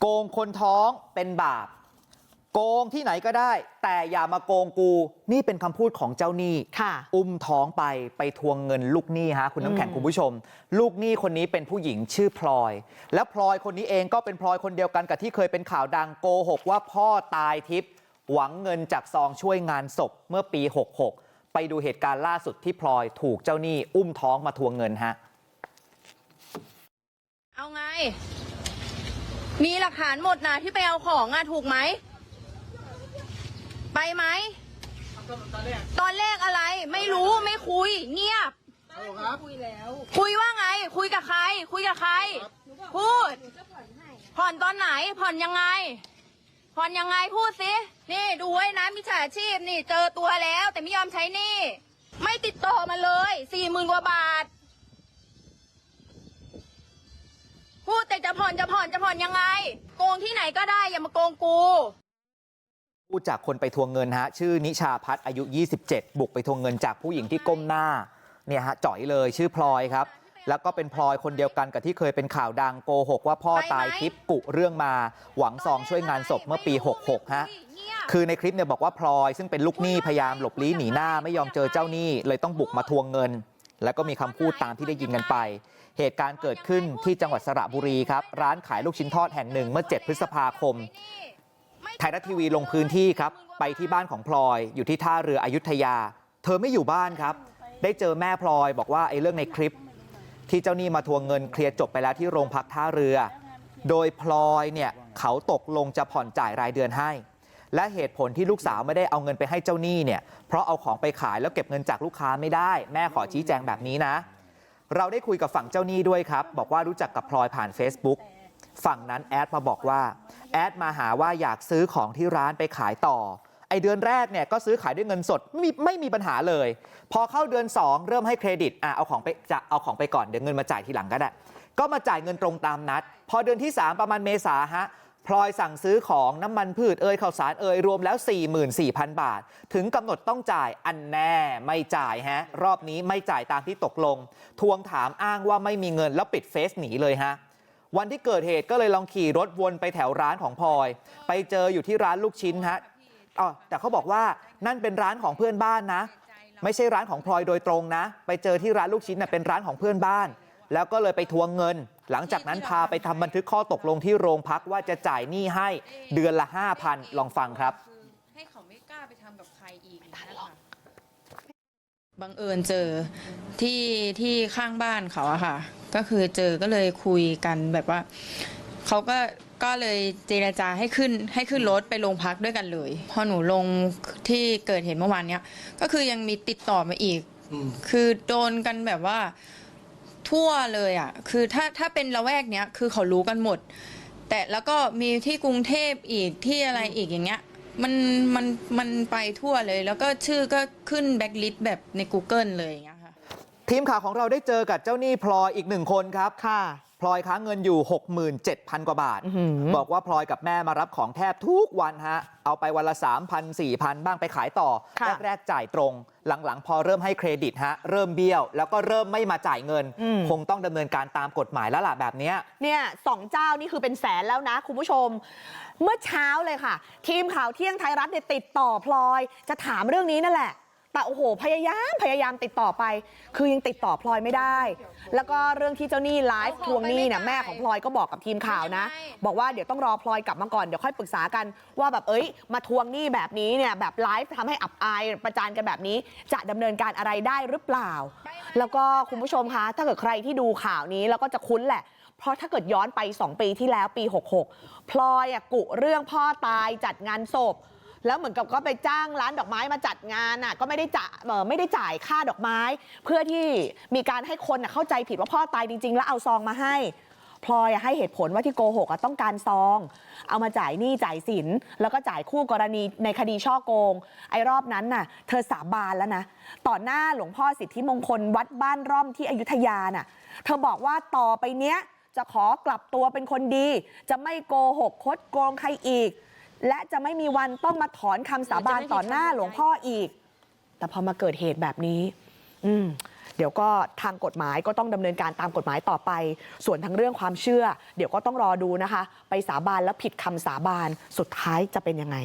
โกงคนท้องเป็นบาป โกงที่ไหนก็ได้ แต่อย่ามาโกงกูนี่เป็นคำพูดของเจ้าหนี้ค่ะอุ้มท้องไปไปทวงเงินลูกหนี้ฮะคุณน้ำแข็งอืมคุณผู้ชม ลูกหนี้คนนี้เป็นผู้หญิงชื่อพลอย แล้วพลอยคนนี้เองก็เป็นพลอยคนเดียวกันกับที่เคยเป็นข่าวดังโกหกว่าพ่อตายทิพย์หวังเงินจากซองช่วยงานศพเมื่อปี 66 ไปดูเหตุการณ์ล่าสุดที่พลอยถูกเจ้าหนี้อุ้มท้องมาทวงเงินฮะ เอาไง มีหลักฐานหมดนะที่ไปเอาของอะถูกไหม ไปไหม ตอนแรกอะไร ไม่รู้ไม่คุย เงียบคุยว่าไง คุยกับใคร คุยกับใคร พูด ผ่อนตอนไหน ผ่อนยังไง ผ่อนยังไงพูดสินี่ดูไว้นะมิจฉาชีพนี่ เจอตัวแล้ว แต่ไม่ยอมใช้หนี่ไม่ติดต่อมาเลยสี่หมื่นกว่าบาท พูดแต่จะผ่อนจะผ่อนจะผ่อนยังไง โกงที่ไหนก็ได้อย่ามาโกงกูพูดจากคนไปทวงเงินฮะ ชื่อนิชาพัฒน์อายุ 27 บุกไปทวงเงินจากผู้หญิงที่ก้มหน้าเนี่ยฮะจ่อยเลยชื่อพลอยครับ แล้วก็เป็นพลอยคนเดียวกันกับที่เคยเป็นข่าวดังโกหกว่าพ่อตายทิพย์กุเรื่องมา หวังซองช่วยงานศพเมื่อปี 66 ฮะ คือในคลิปเนี่ยบอกว่าพลอยซึ่งเป็นลูกหนี้พยายามหลบลี้หนีหน้าไม่ยอมเจอเจ้าหนี้เลยต้องบุกมาทวงเงิน แล้วก็มีคำพูดตามที่ได้ยินกันไปเหตุการณ์เกิดขึ้นที่จังหวัดสระบุรีครับร้านขายลูกชิ้นทอดแห่งหนึ่งเมื่อ 7 พฤษภาคมไทยรัฐทีวีลงพื้นที่ครับไปที่บ้านของพลอยอยู่ที่ท่าเรืออยุธยา เธอไม่อยู่บ้านครับ ได้เจอแม่พลอยบอกว่าไอ้เรื่องในคลิป ที่เจ้าหนี้มาทวงเงินเคลียร์จบไปแล้วที่โรงพักท่าเรือ โดยพลอยเนี่ยเขาตกลงจะผ่อนจ่ายรายเดือนให้ และเหตุผลที่ลูกสาวไม่ได้เอาเงินไปให้เจ้าหนี้เนี่ยเพราะเอาของไปขายแล้วเก็บเงินจากลูกค้าไม่ได้ แม่ขอชี้แจงแบบนี้นะ เราได้คุยกับฝั่งเจ้าหนี้ด้วยครับ บอกว่ารู้จักกับพลอยผ่าน Facebook ฝั่งนั้นแอดมาบอกว่าแอดมาหาว่าอยากซื้อของที่ร้านไปขายต่อไอเดือนแรกเนี่ยก็ซื้อขายด้วยเงินสดไม่มีไม่มีปัญหาเลย พอเข้าเดือน 2 เริ่มให้เครดิตอะเอาของไปจะเอาของไปก่อนเดี๋ยวเงินมาจ่ายทีหลังก็ได้ ก็มาจ่ายเงินตรงตามนัด พอเดือนที่ 3 ประมาณเมษาฮะ พลอยสั่งซื้อของน้ำมันพืชเอยข้าวสารเอยรวมแล้ว 44,000 บาท ถึงกำหนดต้องจ่ายอันแน่ไม่จ่ายฮะ รอบนี้ไม่จ่ายตามที่ตกลง ทวงถามอ้างว่าไม่มีเงินแล้วปิดเฟซหนีเลยฮะ วันที่เกิดเหตุก็เลยลองขี่รถวนไปแถวร้านของพลอย ไปเจออยู่ที่ร้านลูกชิ้นฮะอ๋อแต่เขาบอกว่านั่นเป็นร้านของเพื่อนบ้านนะ ไม่ใช่ร้านของพลอยโดยตรงนะ ไปเจอที่ร้านลูกชิ้นน่ะเป็นร้านของเพื่อนบ้าน แล้วก็เลยไปทวงเงินหลังจากนั้นพาไปทำบันทึกข้อตกลงที่โรงพักว่าจะจ่ายหนี้ให้เดือนละ5,000ลองฟังครับให้เขาไม่กล้าไปทำกับใครอีกอย่างเงี้ยค่ะบังเอิญเจอที่ที่ข้างบ้านเขาอะค่ะ ก็คือเจอก็เลยคุยกันแบบว่าเขาก็ก็เลยเจรจาให้ขึ้นให้ขึ้นรถไปโรงพักด้วยกันเลย พอหนูลงที่เกิดเหตุเมื่อวานเนี้ยก็คือยังมีติดต่อมาอีก คือโดนกันแบบว่า ทั่วเลยอะคือถ้าถ้าเป็นละแวกเนี้ยคือเขารู้กันหมด แต่แล้วก็มีที่กรุงเทพอีกที่อะไรอีกอย่างเงี้ยมันมันมันไปทั่วเลย แล้วก็ชื่อก็ขึ้นแบ็กลิสต์แบบใน Google เลยอย่างเงี้ยค่ะ ทีมข่าวของเราได้เจอกับเจ้าหนี้พลอยอีกหนึ่งคนครับ ค่ะ พลอยค้างเงินอยู่ 67,000 กว่าบาทอื้อหือบอกว่าพลอยกับแม่มารับของแทบทุกวันฮะ เอาไปวันละ 3,000 4,000 บ้างไปขายต่อ ค่ะ แรกๆจ่ายตรง หลังๆ พอเริ่มให้เครดิตฮะ เริ่มเบี้ยว แล้วก็เริ่มไม่มาจ่ายเงินอืมคงต้องดำเนินการตามกฎหมายแล้วล่ะแบบเนี้ย เนี่ยสองเจ้านี่คือเป็นแสนแล้วนะ คุณผู้ชม เมื่อเช้าเลยค่ะ ทีมข่าวเที่ยงไทยรัฐเนี่ยติดต่อพลอย จะถามเรื่องนี้นั่นแหละ แต่โอ้โหพยายามพยายามติดต่อไป คือยังติดต่อพลอยไม่ได้ แล้วก็เรื่องที่เจ้าหนี้ไลฟ์ทวงหนี้เนี่ยแม่ของพลอยก็บอกกับทีมข่าวนะ บอกว่าเดี๋ยวต้องรอพลอยกลับมาก่อนเดี๋ยวค่อยปรึกษากันว่าแบบเอ้ยมาทวงหนี้แบบนี้เนี่ยแบบไลฟ์ทำให้อับอายประจานกันแบบนี้ จะดำเนินการอะไรได้หรือเปล่า แล้วก็คุณผู้ชมคะถ้าเกิดใครที่ดูข่าวนี้แล้วก็จะคุ้นแหละ เพราะถ้าเกิดย้อนไป 2 ปีที่แล้วปี 66 พลอยอะกุเรื่องพ่อตายจัดงานศพ แล้วเหมือนกับก็ไปจ้างร้านดอกไม้มาจัดงานน่ะก็ไม่ได้จ่าไม่ได้จ่ายค่าดอกไม้เพื่อที่มีการให้คนน่ะเข้าใจผิดว่าพ่อตายจริงๆแล้วเอาซองมาให้พลอยให้เหตุผลว่าที่โกหกต้องการซอง เอามาจ่ายหนี้จ่ายสิน แล้วก็จ่ายคู่กรณีในคดีช่อโกง ไอ้รอบนั้นน่ะ เธอสาบานแล้วนะต่อหน้าหลวงพ่อสิทธิมงคลวัดบ้านร่อมที่อยุธยาน่ะ เธอบอกว่าต่อไปเนี้ยจะขอกลับตัวเป็นคนดี จะไม่โกหกคดโกงใครอีก และจะไม่มีวันต้องมาถอนคำสาบานต่อหน้าหลวงพ่ออีก แต่พอมาเกิดเหตุแบบนี้ อืมเดี๋ยวก็ทางกฎหมายก็ต้องดำเนินการตามกฎหมายต่อไป ส่วนทั้งเรื่องความเชื่อ เดี๋ยวก็ต้องรอดูนะคะ ไปสาบานแล้วผิดคำสาบานสุดท้ายจะเป็นยังไง